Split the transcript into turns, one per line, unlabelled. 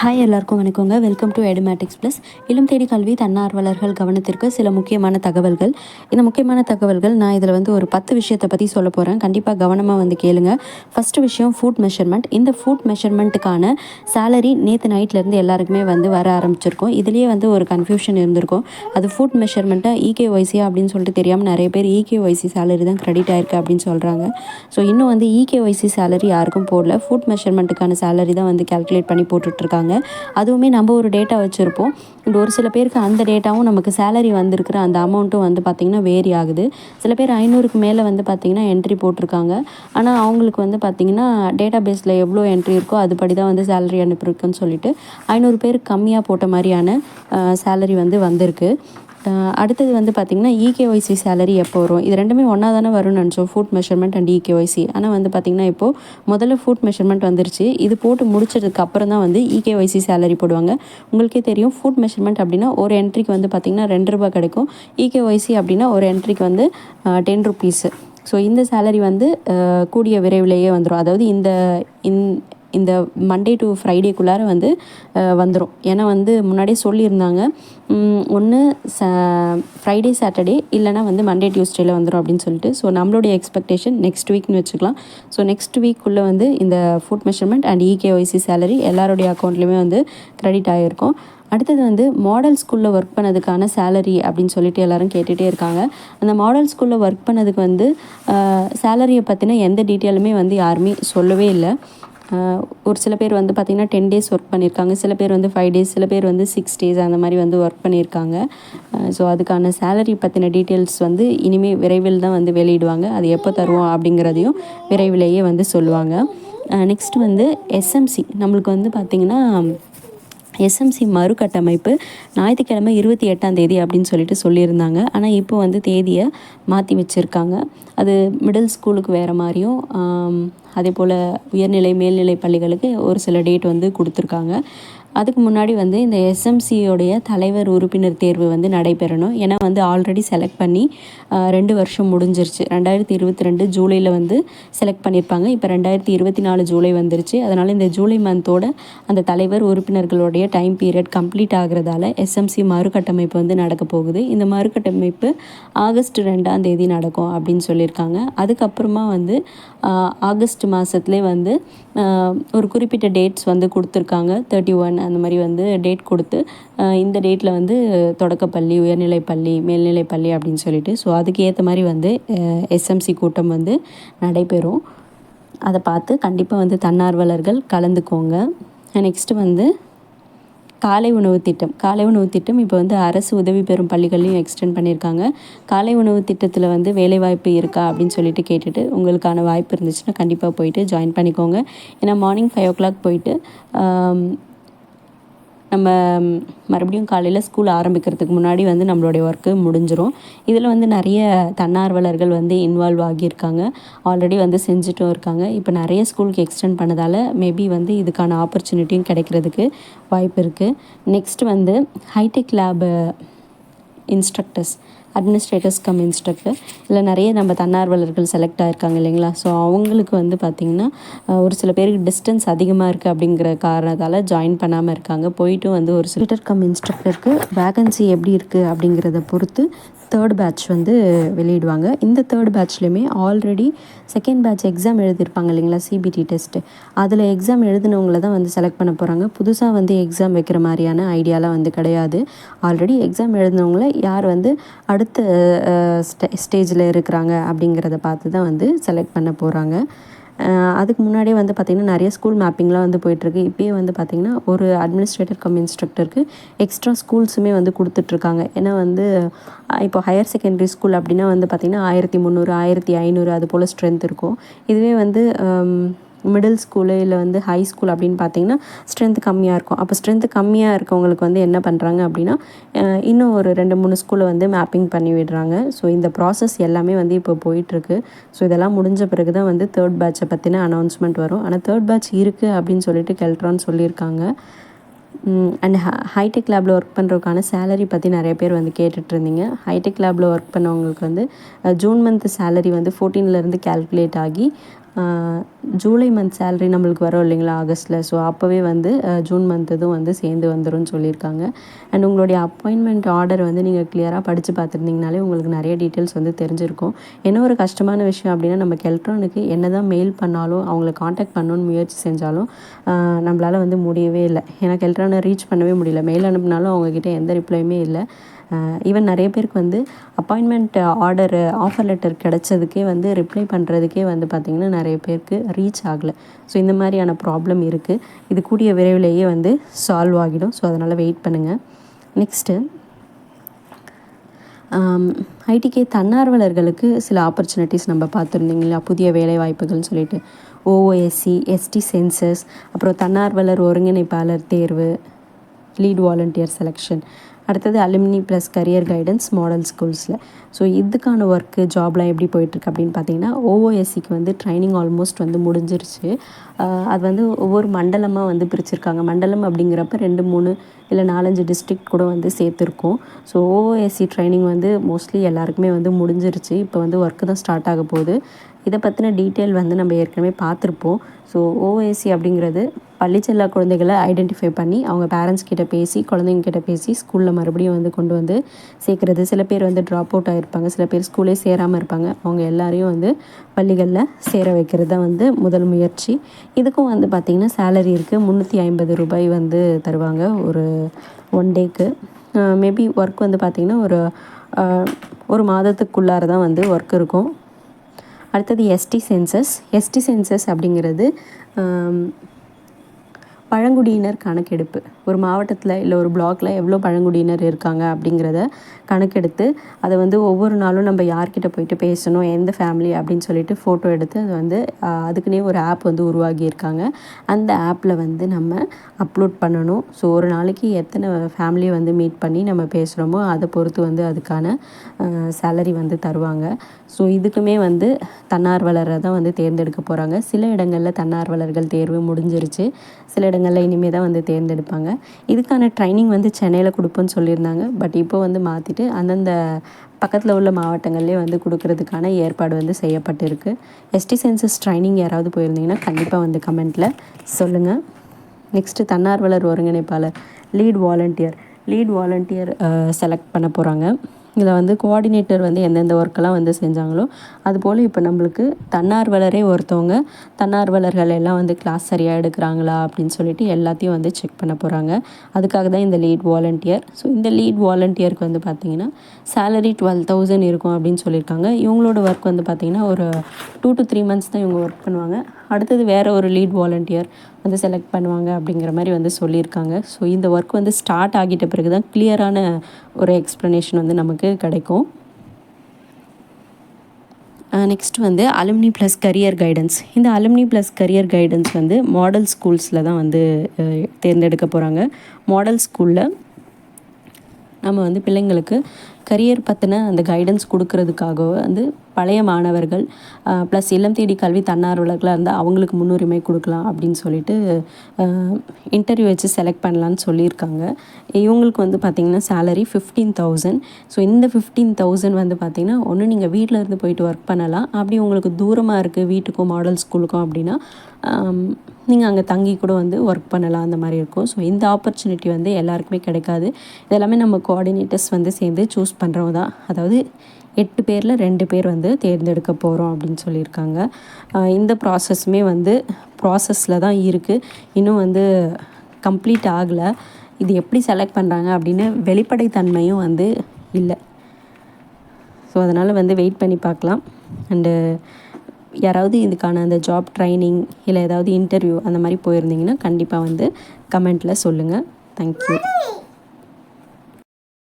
Hi எல்லாருக்கும் வணக்கங்க. Welcome to Edumatics plus இளம் தேடி கல்வி தன்னார்வலர்கள் கவனத்திற்கு சில முக்கியமான தகவல்கள். இந்த முக்கியமான தகவல்கள் நான் இதில் வந்து ஒரு பத்து விஷயத்தை பற்றி சொல்ல போகிறேன் கண்டிப்பாக கவனமாக வந்து கேளுங்க. ஃபஸ்ட்டு விஷயம் ஃபுட் மெஷர்மெண்ட் இந்த ஃபுட் மெஷர்மெண்ட்டுக்கான சேலரி நேற்று நைட்லேருந்து எல்லாருக்குமே வந்து வர ஆரம்பிச்சிருக்கோம். இதுலேயே வந்து ஒரு கன்ஃபியூஷன் இருந்திருக்கும். அது ஃபுட் மெஷர்மெண்ட்டாக இகேஒய்சி அப்படின்னு சொல்லிட்டு தெரியாமல் நிறைய பேர் இகேஒய்சி சேலரி தான் கிரெடிட் ஆயிருக்கு அப்படின்னு சொல்கிறாங்க ஸோ இன்னும் வந்து இகேஒய்சி சேலரி யாருக்கும் போடல. ஃபுட் மெஷர்மெண்ட்டுக்கான சேலரி தான் வந்து கேல்குலேட் பண்ணி போட்டுட்ருக்காங்க அதுவுமே நம்ம ஒரு டேட்டா வச்சுருப்போம். இந்த ஒரு சில பேருக்கு அந்த டேட்டாவும் நமக்கு சேலரி வந்திருக்கிற அந்த அமௌண்ட்டும் வந்து பார்த்திங்கன்னா வேரி ஆகுது. சில பேர் ஐநூறுக்கு மேலே வந்து பார்த்திங்கன்னா என்ட்ரி போட்டிருக்காங்க. ஆனால் அவங்களுக்கு வந்து பார்த்திங்கன்னா டேட்டா பேஸில் எவ்வளோ என்ட்ரி இருக்கோ அதுபடி தான் வந்து சேலரி அனுப்பியிருக்குன்னு சொல்லிட்டு ஐநூறு பேர் கம்மியாக போட்ட மாதிரியான சேலரி வந்து வந்திருக்கு. அடுத்தது வந்து பார்த்திங்கன்னா இகேஒய்சி சேலரி எப்போ வரும்? இது ரெண்டுமே ஒன்றா தானே வரும்னு நினச்சோம் ஃபுட் மெஷர்மெண்ட் அண்ட் இகேஒய்சி ஆனால் வந்து பார்த்திங்கன்னா இப்போது முதல்ல ஃபுட் மெஷர்மெண்ட் வந்துருச்சு. இது போட்டு முடிச்சதுக்கு அப்புறம் தான் வந்து இகேஒய்சி சேலரி போடுவாங்க. உங்களுக்கே தெரியும் ஃபுட் மெஷர்மெண்ட் அப்படின்னா ஒரு என்ட்ரிக்கு வந்து பார்த்திங்கன்னா ரெண்டு ரூபாய் கிடைக்கும். இகேஒய்சி அப்படின்னா ஒரு என்ட்ரிக்கு வந்து டென் ருபீஸு ஸோ இந்த சேலரி வந்து கூடிய விரைவிலேயே வந்துடும் அதாவது இந்த இந் இந்த மண்டே டு ஃப்ரைடேக்குள்ளார வந்து வந்துடும் ஏன்னா வந்து முன்னாடியே சொல்லியிருந்தாங்க ஒன்று ச ஃப்ரைடே சாட்டர்டே இல்லைனா வந்து மண்டே டியூஸ்டேயில் வந்துடும் அப்படின்னு சொல்லிட்டு. ஸோ நம்மளுடைய எக்ஸ்பெக்டேஷன் நெக்ஸ்ட் வீக்னு வச்சுக்கலாம். ஸோ நெக்ஸ்ட் வீக்குள்ளே வந்து இந்த foot measurement and eKYC salary எல்லாருடைய அக்கௌண்ட்லேயுமே வந்து க்ரெடிட் ஆகிருக்கும் அடுத்தது வந்து மாடல் ஸ்கூலில் ஒர்க் பண்ணதுக்கான சேலரி அப்படின்னு சொல்லிட்டு எல்லோரும் கேட்டுகிட்டே இருக்காங்க. அந்த மாடல் ஸ்கூலில் ஒர்க் பண்ணதுக்கு வந்து சேலரியை பற்றின எந்த டீட்டெயிலுமே வந்து யாருமே சொல்லவே இல்லை. ஒரு சில பேர் வந்து பார்த்திங்கன்னா டென் டேஸ் ஒர்க் பண்ணியிருக்காங்க. சில பேர் வந்து ஃபைவ் டேஸ் சில பேர் வந்து சிக்ஸ் டேஸ் அந்த மாதிரி வந்து ஒர்க் பண்ணியிருக்காங்க. ஸோ அதுக்கான சேலரி பற்றின டீட்டெயில்ஸ் வந்து இனிமேல் விரைவில் தான் வந்து வெளியிடுவாங்க. அது எப்போ தருவோம் அப்படிங்கிறதையும் விரைவிலேயே வந்து சொல்லுவாங்க. நெக்ஸ்ட் வந்து எஸ்எம்சி நம்மளுக்கு வந்து பார்த்திங்கன்னா எஸ்எம்சி மறுகட்டமைப்பு ஞாயிற்றுக்கிழமை இருபத்தி எட்டாம் தேதி அப்படின்னு சொல்லிட்டு சொல்லியிருந்தாங்க. ஆனால் இப்போ வந்து தேதியை மாற்றி வச்சுருக்காங்க. அது மிடில் ஸ்கூலுக்கு வேறு மாதிரியும் அதே போல் உயர்நிலை மேல்நிலை பள்ளிகளுக்கு ஒரு சில டேட் வந்து கொடுத்துருக்காங்க. அதுக்கு முன்னாடி வந்து இந்த எஸ்எம்சியோடைய தலைவர் உறுப்பினர் தேர்வு வந்து நடைபெறணும். ஏன்னா வந்து ஆல்ரெடி செலக்ட் பண்ணி ரெண்டு வருஷம் முடிஞ்சிருச்சு. ரெண்டாயிரத்தி இருபத்தி ரெண்டு ஜூலையில் வந்து செலக்ட் பண்ணியிருப்பாங்க இப்போ ரெண்டாயிரத்தி இருபத்தி நாலு ஜூலை வந்துருச்சு. அதனால் இந்த ஜூலை மந்தோட அந்த தலைவர் உறுப்பினர்களுடைய டைம் பீரியட் கம்ப்ளீட் ஆகிறதால எஸ்எம்சி மறுகட்டமைப்பு வந்து நடக்க போகுது. இந்த மறுகட்டமைப்பு ஆகஸ்ட் ரெண்டாம் தேதி நடக்கும் அப்படின்னு சொல்லியிருக்காங்க. அதுக்கப்புறமா வந்து ஆகஸ்ட் மாதத்துலேயே வந்து ஒரு குறிப்பிட்ட டேட்ஸ் வந்து கொடுத்துருக்காங்க. தேர்ட்டி ஒன் அந்த மாதிரி வந்து டேட் கொடுத்து இந்த டேட்டில் வந்து தொடக்கப்பள்ளி உயர்நிலைப்பள்ளி மேல்நிலைப்பள்ளி அப்படின்னு சொல்லிட்டு ஸோ அதுக்கு ஏற்ற மாதிரி வந்து எஸ்எம்சி கூட்டம் வந்து நடைபெறும். அதை பார்த்து கண்டிப்பாக வந்து தன்னார்வலர்கள் கலந்துக்கோங்க. நெக்ஸ்ட்டு வந்து காலை உணவு திட்டம். காலை உணவு திட்டம் இப்போ வந்து அரசு உதவி பெறும் பள்ளிகள்லையும் எக்ஸ்டெண்ட் பண்ணியிருக்காங்க. காலை உணவு திட்டத்தில் வந்து வேலைவாய்ப்பு இருக்கா அப்படின்னு சொல்லிட்டு கேட்டுட்டு உங்களுக்கான வாய்ப்பு இருந்துச்சுன்னா கண்டிப்பாக போயிட்டு ஜாயின் பண்ணிக்கோங்க. ஏன்னா மார்னிங் ஃபைவ் ஓ கிளாக் போயிட்டு நம்ம மறுபடியும் காலையில் ஸ்கூல் ஆரம்பிக்கிறதுக்கு முன்னாடி வந்து நம்மளுடைய ஒர்க்கு முடிஞ்சிடும் இதில் வந்து நிறைய தன்னார்வலர்கள் வந்து இன்வால்வ் ஆகியிருக்காங்க. ஆல்ரெடி வந்து செஞ்சுட்டும் இருக்காங்க. இப்போ நிறைய ஸ்கூலுக்கு எக்ஸ்டெண்ட் பண்ணதால் மேபி வந்து இதுக்கான ஆப்பர்ச்சுனிட்டியும் கிடைக்கிறதுக்கு வாய்ப்பு இருக்குது நெக்ஸ்ட் வந்து hi-tech lab instructors administrators cum instructor இல்லை நிறைய நம்ம தன்னார்வலர்கள் செலக்ட் ஆகிருக்காங்க இல்லைங்களா? ஸோ அவங்களுக்கு வந்து பார்த்திங்கன்னா ஒரு சில பேருக்கு டிஸ்டன்ஸ் அதிகமாக இருக்குது அப்படிங்கிற காரணத்தால் ஜாயின் பண்ணாமல் இருக்காங்க. போயிட்டும் வந்து ஒரு சில கம் இன்ஸ்ட்ரக்டருக்கு வேகன்சி எப்படி இருக்குது அப்படிங்கிறத பொறுத்து தேர்ட் பேட்ச் வந்து வெளியிடுவாங்க. இந்த தேர்ட் பேட்ச்லேயுமே ஆல்ரெடி செகண்ட் பேட்ச் எக்ஸாம் எழுதியிருப்பாங்க இல்லைங்களா சிபிடி டெஸ்ட்டு அதில் எக்ஸாம் எழுதினவங்கள தான் வந்து செலக்ட் பண்ண போகிறாங்க புதுசாக வந்து எக்ஸாம் வைக்கிற மாதிரியான ஐடியாலாம் வந்து கிடையாது. ஆல்ரெடி எக்ஸாம் எழுதினவங்கள யார் வந்து அடுத்த ஸ்டே ஸ்டேஜில் இருக்கிறாங்க அப்படிங்கிறத பார்த்து தான் வந்து செலக்ட் பண்ண போகிறாங்க அதுக்கு முன்னாடியே வந்து பார்த்திங்கன்னா நிறைய ஸ்கூல் மேப்பிங்லாம் வந்து போயிட்டுருக்கு. இப்போயே வந்து பார்த்திங்கன்னா ஒரு அட்மினிஸ்ட்ரேட்டர் கம் இன்ஸ்ட்ரக்டருக்கு எக்ஸ்ட்ரா ஸ்கூல்ஸுமே வந்து கொடுத்துட்ருக்காங்க ஏன்னா வந்து இப்போ ஹையர் செகண்டரி ஸ்கூல் அப்படின்னா வந்து பார்த்திங்கன்னா ஆயிரத்தி முந்நூறு ஆயிரத்தி ஐநூறு அது போல் ஸ்ட்ரென்த் இருக்கும். இதுவே வந்து மிடில் ஸ்கூலு இல்லை வந்து ஹை ஸ்கூல் அப்படின்னு பார்த்தீங்கன்னா ஸ்ட்ரென்த் கம்மியாக இருக்கும். அப்போ ஸ்ட்ரென்த் கம்மியாக இருக்கவங்களுக்கு வந்து என்ன பண்ணுறாங்க அப்படின்னா இன்னும் ஒரு ரெண்டு மூணு ஸ்கூலை வந்து மேப்பிங் பண்ணி விடுறாங்க. ஸோ இந்த ப்ராசஸ் எல்லாமே வந்து இப்போ போயிட்டுருக்கு. ஸோ இதெல்லாம் முடிஞ்ச பிறகு தான் வந்து தேர்ட் பேட்சை பற்றின அனௌன்ஸ்மெண்ட் வரும். ஆனால் தேர்ட் பேட்ச் இருக்குது அப்படின்னு சொல்லிட்டு கெல்ட்ரான் சொல்லியிருக்காங்க. அண்ட் ஹைடெக் லேபில் ஒர்க் பண்ணுறதுக்கான சேலரி பற்றி நிறைய பேர் வந்து கேட்டுட்ருந்தீங்க ஹைடெக் லேபில் ஒர்க் பண்ணவங்களுக்கு வந்து ஜூன் மந்த் சேலரி வந்து 14 ல இருந்து கால்குலேட் ஆகி ஜூலை மந்த் சேலரி நம்மளுக்கு வரும் இல்லைங்களா ஆகஸ்ட்டில் ஸோ அப்போவே வந்து ஜூன் மந்த் இதுவும் வந்து சேர்ந்து வந்துரும்னு சொல்லியிருக்காங்க. அண்ட் உங்களுடைய அப்பாயின்மெண்ட் ஆர்டர் வந்து நீங்கள் கிளியராக படித்து பார்த்துருந்தீங்கனாலே உங்களுக்கு நிறைய டீட்டெயில்ஸ் வந்து தெரிஞ்சிருக்கும். என்ன ஒரு கஷ்டமான விஷயம் அப்படின்னா நம்ம கெல்ட்ரானுக்கு என்ன தான் மெயில் பண்ணாலும் அவங்கள காண்டாக்ட் பண்ணணும்னு முயற்சி செஞ்சாலும் நம்மளால் வந்து முடியவே இல்லை. ஏன்னா கெல்ட்ரானை ரீச் பண்ணவே முடியல. மெயில் அனுப்பினாலும் அவங்கக்கிட்ட எந்த ரிப்ளையுமே இல்லை. ஈவன் நிறைய பேருக்கு வந்து அப்பாயின்மெண்ட் ஆர்டர் ஆஃபர் லெட்டர் கிடச்சதுக்கே வந்து ரிப்ளை பண்ணுறதுக்கே வந்து பார்த்திங்கன்னா நிறைய பேருக்கு ரீச் ஆகலை. ஸோ இந்த மாதிரியான ப்ராப்ளம் இருக்குது இது கூடிய விரைவிலேயே வந்து சால்வ் ஆகிடும். ஸோ அதனால் வெயிட் பண்ணுங்கள் நெக்ஸ்ட்டு ஐடிகே தன்னார்வலர்களுக்கு சில ஆப்பர்ச்சுனிட்டிஸ் நம்ம பார்த்துருந்தீங்களா புதிய வேலை வாய்ப்புகள்னு சொல்லிட்டு ஓஓஎஸ்சி எஸ்டி சென்சஸ் அப்புறம் தன்னார்வலர் ஒருங்கிணைப்பாளர் தேர்வு லீட் வாலண்டியர் செலெக்ஷன் அடுத்தது alumni plus career guidance model ஸ்கூல்ஸில் so இதுக்கான ஒர்க்கு ஜாப்லாம் எப்படி போயிட்டுருக்கு அப்படின்னு பார்த்தீங்கன்னா ஓஓஎஸ்சிக்கு வந்து ட்ரைனிங் ஆல்மோஸ்ட் வந்து முடிஞ்சிருச்சு. அது வந்து ஒவ்வொரு மண்டலமாக வந்து பிரிச்சிருக்காங்க. மண்டலம் அப்படிங்கிறப்ப ரெண்டு மூணு இல்லை நாலஞ்சு டிஸ்ட்ரிக்ட் கூட வந்து சேர்த்துருக்கோம். ஸோ ஓஓஎஸ்சி ட்ரைனிங் வந்து மோஸ்ட்லி எல்லாருக்குமே வந்து முடிஞ்சிருச்சு. இப்போ வந்து ஒர்க்கு தான் ஸ்டார்ட் ஆக போகுது. இதை பற்றின டீட்டெயில் வந்து நம்ம ஏற்கனவே பார்த்துருப்போம். ஸோ ஓஎஸ்சி அப்படிங்கிறது பள்ளிச்செல்லா குழந்தைகளை ஐடென்டிஃபை பண்ணி அவங்க பேரண்ட்ஸ் கிட்ட பேசி குழந்தைங்க கிட்ட பேசி ஸ்கூலில் மறுபடியும் வந்து கொண்டு வந்து சேர்க்குறது. சில பேர் வந்து ட்ராப் அவுட் ஆகிருப்பாங்க சில பேர் ஸ்கூலே சேராமல் இருப்பாங்க. அவங்க எல்லாரையும் வந்து பள்ளிகளில் சேர வைக்கிறது தான் வந்து முதல் முயற்சி. இதுக்கும் வந்து பார்த்திங்கன்னா சேலரி இருக்குது முந்நூற்றி ஐம்பது ரூபாய் வந்து தருவாங்க ஒரு ஒன் டேக்கு மேபி ஒர்க் வந்து பார்த்திங்கன்னா ஒரு ஒரு மாதத்துக்குள்ளார தான் வந்து ஒர்க் இருக்கும். அடுத்தது எஸ்டி சென்சஸ் எஸ்டி சென்சஸ் அப்படிங்கிறது பழங்குடியினர் கணக்கெடுப்பு. ஒரு மாவட்டத்தில் இல்லை ஒரு பிளாக்ல எவ்வளோ பழங்குடியினர் இருக்காங்க அப்படிங்கிறத கணக்கெடுத்து அதை வந்து ஒவ்வொரு நாளும் நம்ம யார்கிட்ட போயிட்டு பேசணும் எந்த ஃபேமிலி அப்படின்னு சொல்லிட்டு ஃபோட்டோ எடுத்து அது வந்து அதுக்குன்னே ஒரு ஆப் வந்து உருவாகியிருக்காங்க அந்த ஆப்பில் வந்து நம்ம அப்லோட் பண்ணணும். ஸோ ஒரு நாளைக்கு எத்தனை ஃபேமிலியை வந்து மீட் பண்ணி நம்ம பேசுகிறோமோ அதை பொறுத்து வந்து அதுக்கான சேலரி வந்து தருவாங்க. ஸோ இதுக்குமே வந்து தன்னார்வலரை தான் வந்து தேர்ந்தெடுக்க போகிறாங்க சில இடங்களில் தன்னார்வலர்கள் தேர்வு முடிஞ்சிருச்சு. சில இடங்களில் இனிமேல் தான் வந்து தேர்ந்தெடுப்பாங்க. இதுக்கான ட்ரைனிங் வந்து சென்னையில் கொடுப்போன்னு சொல்லியிருந்தாங்க. பட் இப்போ வந்து மாற்றிட்டு அந்தந்த பக்கத்தில் உள்ள மாவட்டங்கள்லேயே வந்து கொடுக்கறதுக்கான ஏற்பாடு வந்து செய்யப்பட்டிருக்கு. எஸ்டி சென்சஸ் ட்ரைனிங் யாராவது போயிருந்தீங்கன்னா கண்டிப்பாக வந்து கமெண்ட்டில் சொல்லுங்கள் நெக்ஸ்ட்டு தன்னார்வலர் ஒருங்கிணைப்பாளர் lead volunteer lead volunteer select பண்ண போகிறாங்க இதில் வந்து கோஆர்டினேட்டர் வந்து எந்தெந்த ஒர்க்கெல்லாம் வந்து செஞ்சாங்களோ அதுபோல் இப்போ நம்மளுக்கு தன்னார்வலரே ஒருத்தவங்க தன்னார்வலர்கள் எல்லாம் வந்து கிளாஸ் சரியாக எடுக்கிறாங்களா அப்படின்னு சொல்லிட்டு எல்லாத்தையும் வந்து செக் பண்ண போகிறாங்க அதுக்காக தான் இந்த லீட் வாலண்டியர் ஸோ இந்த லீட் வாலண்டியருக்கு வந்து பார்த்திங்கன்னா சேலரி டுவெல் தௌசண்ட் இருக்கும் அப்படின்னு சொல்லியிருக்காங்க. இவங்களோட ஒர்க் வந்து பார்த்திங்கன்னா ஒரு டூ டு த்ரீ மந்த்ஸ் தான் இவங்க ஒர்க் பண்ணுவாங்க. அடுத்தது வேறு ஒரு லீட் வாலண்டியர் வந்து செலக்ட் பண்ணுவாங்க அப்படிங்கிற மாதிரி வந்து சொல்லியிருக்காங்க. ஸோ இந்த ஒர்க் வந்து ஸ்டார்ட் ஆகிட்ட பிறகு தான் கிளியரான ஒரு எக்ஸ்ப்ளனேஷன் வந்து நமக்கு கிடைக்கும். நெக்ஸ்ட் வந்து அலுமினி ப்ளஸ் கரியர் கைடன்ஸ் இந்த அலுமினி ப்ளஸ் கரியர் கைடன்ஸ் வந்து மாடல் ஸ்கூல்ஸில் தான் வந்து தேர்ந்தெடுக்க போகிறாங்க மாடல் ஸ்கூலில் நம்ம வந்து பிள்ளைங்களுக்கு கரியர் பற்றின அந்த கைடன்ஸ் கொடுக்கறதுக்காக வந்து பழைய மாணவர்கள் ப்ளஸ் இல்லம் தேடி கல்வி தன்னார்வலர்களாக இருந்தால் அவங்களுக்கு முன்னுரிமை கொடுக்கலாம் அப்படின்னு சொல்லிட்டு இன்டர்வியூ வச்சு செலக்ட் பண்ணலான்னு சொல்லியிருக்காங்க. இவங்களுக்கு வந்து பார்த்திங்கன்னா சேலரி ஃபிஃப்டீன் தௌசண்ட் ஸோ இந்த ஃபிஃப்டீன் தௌசண்ட் வந்து பார்த்திங்கன்னா ஒன்று நீங்கள் வீட்டில் இருந்து போயிட்டு ஒர்க் பண்ணலாம். அப்படி உங்களுக்கு தூரமாக இருக்குது வீட்டுக்கும் மாடல் ஸ்கூலுக்கும் அப்படின்னா நீங்கள் அங்கே தங்கி கூட வந்து ஒர்க் பண்ணலாம் அந்த மாதிரி இருக்கும். ஸோ இந்த ஆப்பர்ச்சுனிட்டி வந்து எல்லாருக்குமே கிடைக்காது. இதெல்லாமே நம்ம கோஆர்டினேட்டர்ஸ் வந்து சேர்ந்து சூஸ் பண்ணுறவங்க தான். அதாவது எட்டு பேரில் ரெண்டு பேர் வந்து தேர்ந்தெடுக்க போகிறோம் அப்படின்னு சொல்லியிருக்காங்க. இந்த ப்ராசஸுமே வந்து ப்ராசஸில் தான் இருக்குது இன்னும் வந்து கம்ப்ளீட் ஆகலை. இது எப்படி செலக்ட் பண்ணுறாங்க அப்படின்னு வெளிப்படைத்தன்மையும் வந்து இல்லை. ஸோ அதனால் வந்து வெயிட் பண்ணி பார்க்கலாம். அண்டு யாராவது இதுக்கான அந்த ஜாப் ட்ரைனிங் இல்லை ஏதாவது இன்டர்வியூ அந்த மாதிரி போயிருந்தீங்கன்னா கண்டிப்பாக வந்து கமெண்ட்டில் சொல்லுங்கள் தேங்க்யூ